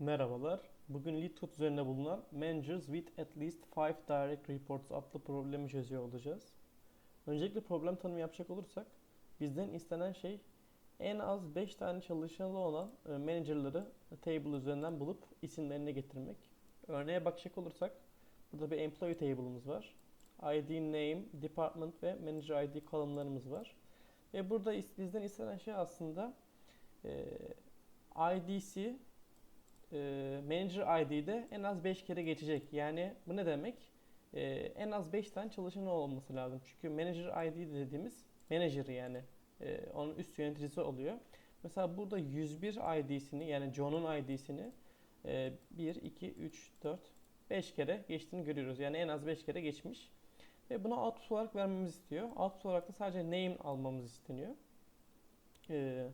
Merhabalar. Bugün LeetCode üzerine bulunan Managers with at least 5 direct reports adlı problemi çözüyor olacağız. Öncelikle problem tanımı yapacak olursak bizden istenen şey en az 5 tane çalışanı olan e, managerları table üzerinden bulup isimlerine getirmek. Örneğe bakacak olursak burada bir employee table'ımız var. ID, name, department ve manager ID kolonlarımız var. Ve burada bizden istenen şey aslında e, ID'si e, Manager ID'de en az 5 kere geçecek. Yani bu ne demek? E, en az 5 tane çalışanı olması lazım. Çünkü Manager ID dediğimiz manager yani e, onun üst yöneticisi oluyor. Mesela burada 101 ID'sini yani John'un ID'sini e, 1, 2, 3, 4, 5 kere geçtiğini görüyoruz. Yani en az 5 kere geçmiş. Ve buna output olarak vermemizi istiyor. Output olarak da sadece name almamız isteniyor. E,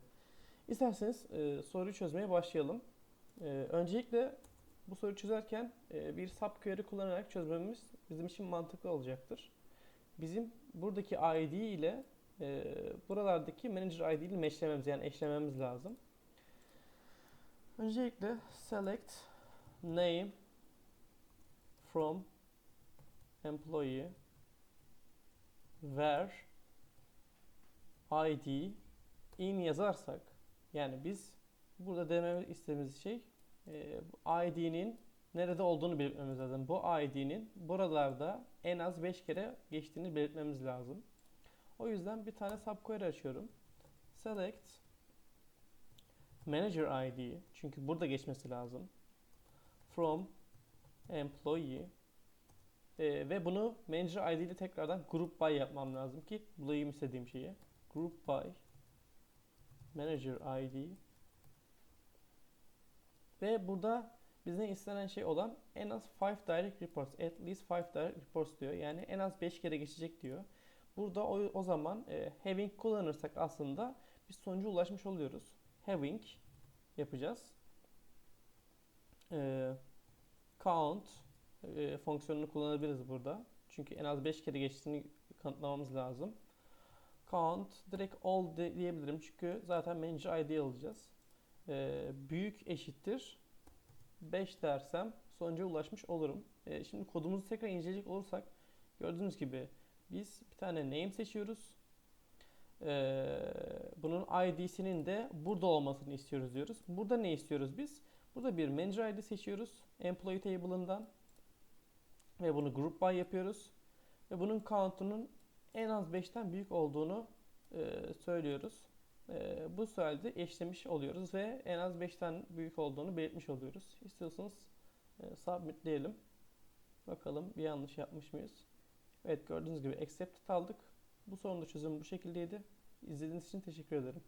isterseniz e, soruyu çözmeye başlayalım. Ee, öncelikle bu soruyu çözerken e, bir subquery kullanarak çözmemiz bizim için mantıklı olacaktır. Bizim buradaki ID ile e, buralardaki manager ID ile meşlememiz yani eşlememiz lazım. Öncelikle select name from employee where ID in yazarsak yani biz Burada dememiz istediğimiz şey e, ID'nin nerede olduğunu belirtmemiz lazım. Bu ID'nin buralarda en az 5 kere geçtiğini belirtmemiz lazım. O yüzden bir tane subquery açıyorum. Select Manager ID çünkü burada geçmesi lazım. From Employee e, ve bunu Manager ID ile tekrardan group by yapmam lazım ki bulayım istediğim şeyi. Group by Manager ID ve burada bizden istenen şey olan en az 5 direct reports, at least 5 direct reports diyor. Yani en az 5 kere geçecek diyor. Burada o, o zaman e, having kullanırsak aslında biz sonuca ulaşmış oluyoruz. Having yapacağız. E, count e, fonksiyonunu kullanabiliriz burada. Çünkü en az 5 kere geçtiğini kanıtlamamız lazım. Count direkt all de, diyebilirim çünkü zaten manager ID alacağız e, büyük eşittir 5 dersem sonuca ulaşmış olurum. E, şimdi kodumuzu tekrar inceleyecek olursak gördüğünüz gibi biz bir tane name seçiyoruz. E, bunun ID'sinin de burada olmasını istiyoruz diyoruz. Burada ne istiyoruz biz? Burada bir manager ID seçiyoruz. Employee table'ından ve bunu group by yapıyoruz. Ve bunun count'unun en az 5'ten büyük olduğunu e, söylüyoruz. E, bu sayede eşlemiş oluyoruz ve en az 5'ten büyük olduğunu belirtmiş oluyoruz. İstiyorsanız e, submit diyelim. Bakalım bir yanlış yapmış mıyız? Evet gördüğünüz gibi accepted aldık. Bu sorunun da çözümü bu şekildeydi. İzlediğiniz için teşekkür ederim.